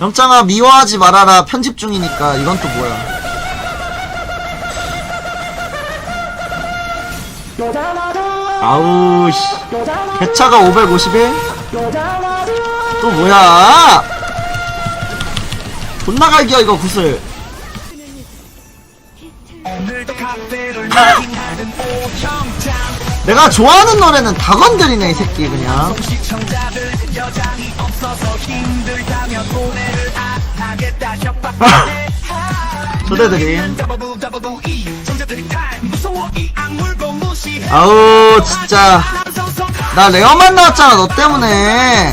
영장아 미워하지 말아라. 편집 중이니까. 이건 또 뭐야? 아우 씨. 개차가 550에 또 뭐야? 존나 갈겨 이거 구슬. 내가 좋아하는 노래는 다 건드리네 이 새끼 그냥 초대드림 아우 진짜. 나 레어만 나왔잖아 너 때문에.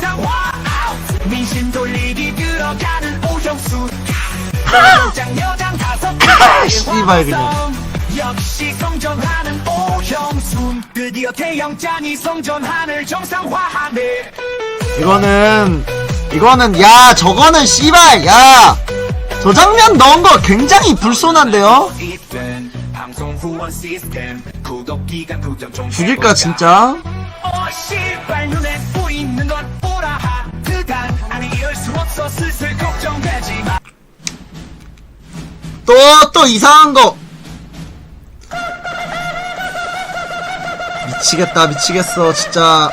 씨발 그냥. 역시 성전하는 오형순 드디어 태영장이 성전하늘 정상화하네 이거는 이거는 야 저거는 씨발 야. 저 장면 넣은 거 굉장히 불손한데요? 죽일까 진짜? 어 씨발 눈에 보이는 건 오라 하트단 아니 이럴 수 없어 슬슬 걱정되지 마또또 이상한 거. 미치겠다 미치겠어 진짜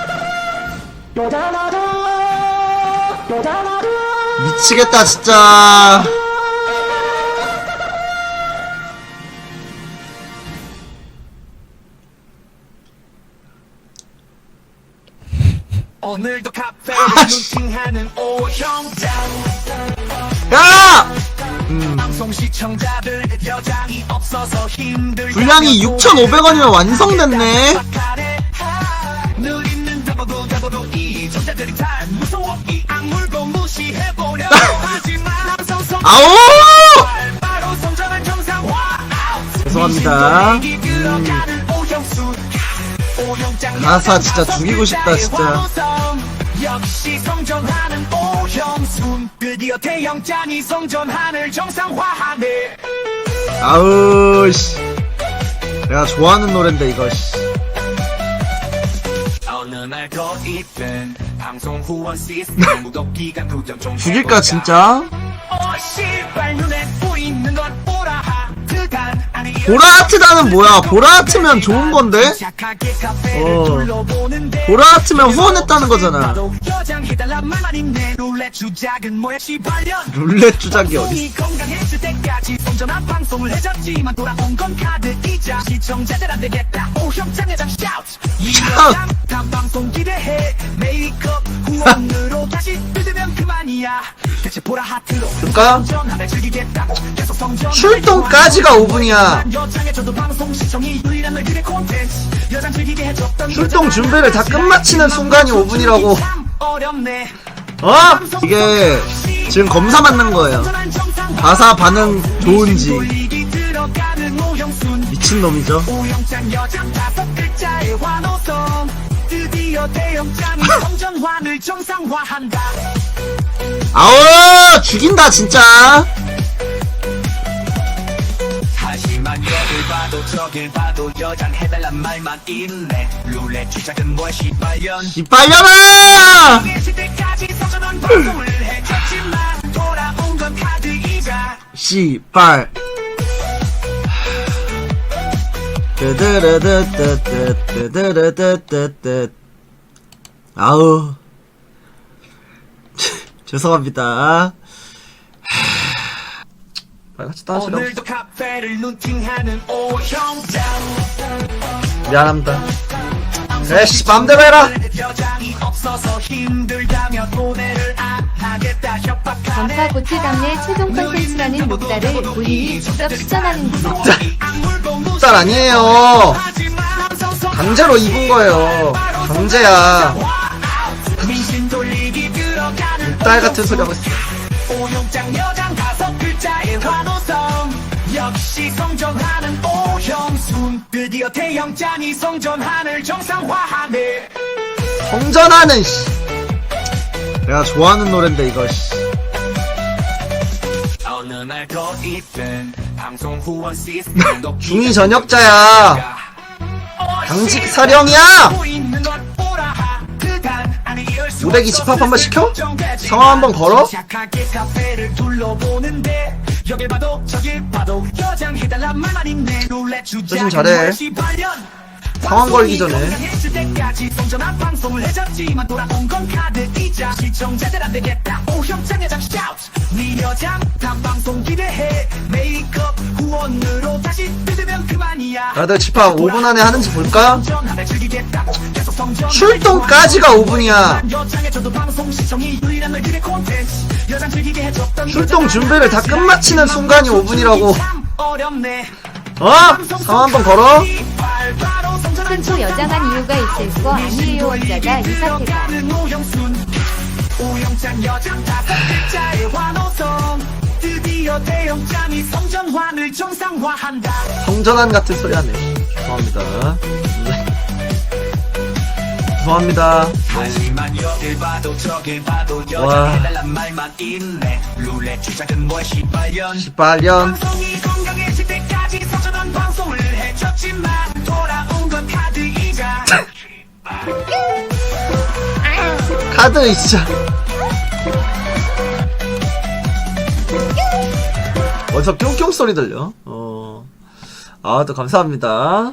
미치겠다 진짜. 오늘도 카페를 아씨. 루팅하는 오형장. 야! 방송 시청자들 여장이 없어서 힘들 분량이 6,500원이면 완성됐네. 늘 있는 더블 더블 이 전자들이 다 무서워. 이 정상화 죄송합니다. 가사 진짜 죽이고 싶다, 진짜. 역시 성전하는 오형순 드디어 태영장이 성전하늘 정상화하네 아우 씨 내가 좋아하는 노랜데 이거 씨 날더 있든 방송 후원 시스템. 무독 기간 구정 좀 죽일까. 진짜? 어 씨발 눈에 보이는 건 보라 하트단. 아니 보라하트단은 뭐야? 보라하트면 좋은 건데? 착하게 카페를 어. 둘러보는데 보라하트면 후원했다는 거잖아. 나도 여장 해달란 말만 있네 룰렛 주작은 뭐야 시발년. 룰렛 주작이 어딨어 때까지 선전한 방송을 해줬지만 돌아온 건 카드 이자 시청자들 안 되겠다. 오형장의 장 샤우트 이여장 다음 방송 기대해. 메이크업 후원으로 다시 뜯으면 그만이야. 대체 보라 하트로 그럴까요? 성전하늘 즐기겠다고 계속 성전 출동까지가 5분이야. 여장에서도 방송 시청이 유일한 너희들의 콘텐츠. 여장 즐기게 해줬던 출동 준비를 다 끝마치는 순간이 5분이라고. 참 어렵네. 어? 이게 지금 검사 맞는 거예요 가사 반응 좋은지. 미친놈이죠. 아우 죽인다 진짜. 이빨려라 씨발. 뜨드르드뜨뜨뜨드르드뜨뜨 아우 죄송합니다 같이 따시라고 오형장 미안합니다 에이씨 맘대로 해라 전파 고치 당내 최종 컨텐츠라는 목달을 본인이 직접 추천하는 것딸 아니에요. 강제로 입은 거예요. 강제야. 딸 같은 소리 하고 있어. 오형장 여장 다섯 글자의 환호성. 역시 성전하는 오형순 드디어 태영장이 성전하늘 정상화하네. 성전하는 씨. 내가 좋아하는 노랜데 이거 씨 어느 날더 있든 방송 후원 시스템 중이 전역자야 당직 사령이야 무대기 집합 한번 시켜? 상황 한번 걸어? 여길 봐도 저길 봐도 여장 해달란 말만 있네 룰렛 주자 잘해. 상황 걸기 전에. 다들 집합 5분 안에 하는지 볼까? 출동까지가 5분이야. 여장에서도 방송 시청이 유일한 너희들의 콘텐츠 여장 즐기게 해줬던 출동 준비를 다 끝마치는 순간이 5분이라고. 참 어렵네 어? 상황 한번 걸어? 큰초 여장한 이유가 있을 거 아니에요 원자가 이 사태가 오영장 여장 다섯 글자의 환호성 드디어 대영장이 성전환을 정상화한다 성전환 같은 소리 하네. 죄송합니다. 네. 죄송합니다. 하지만 여길 봐도 저길 봐도 와. 여장 해달란 말만 있네 룰렛 주작은 뭘 시발년 18년. 방송이 건강해질 때까지 성전환 해줬지만 돌아온 건 카드 이자 카드 진짜. 어디서 뿅뿅 소리 들려? 어. 아, 또 감사합니다.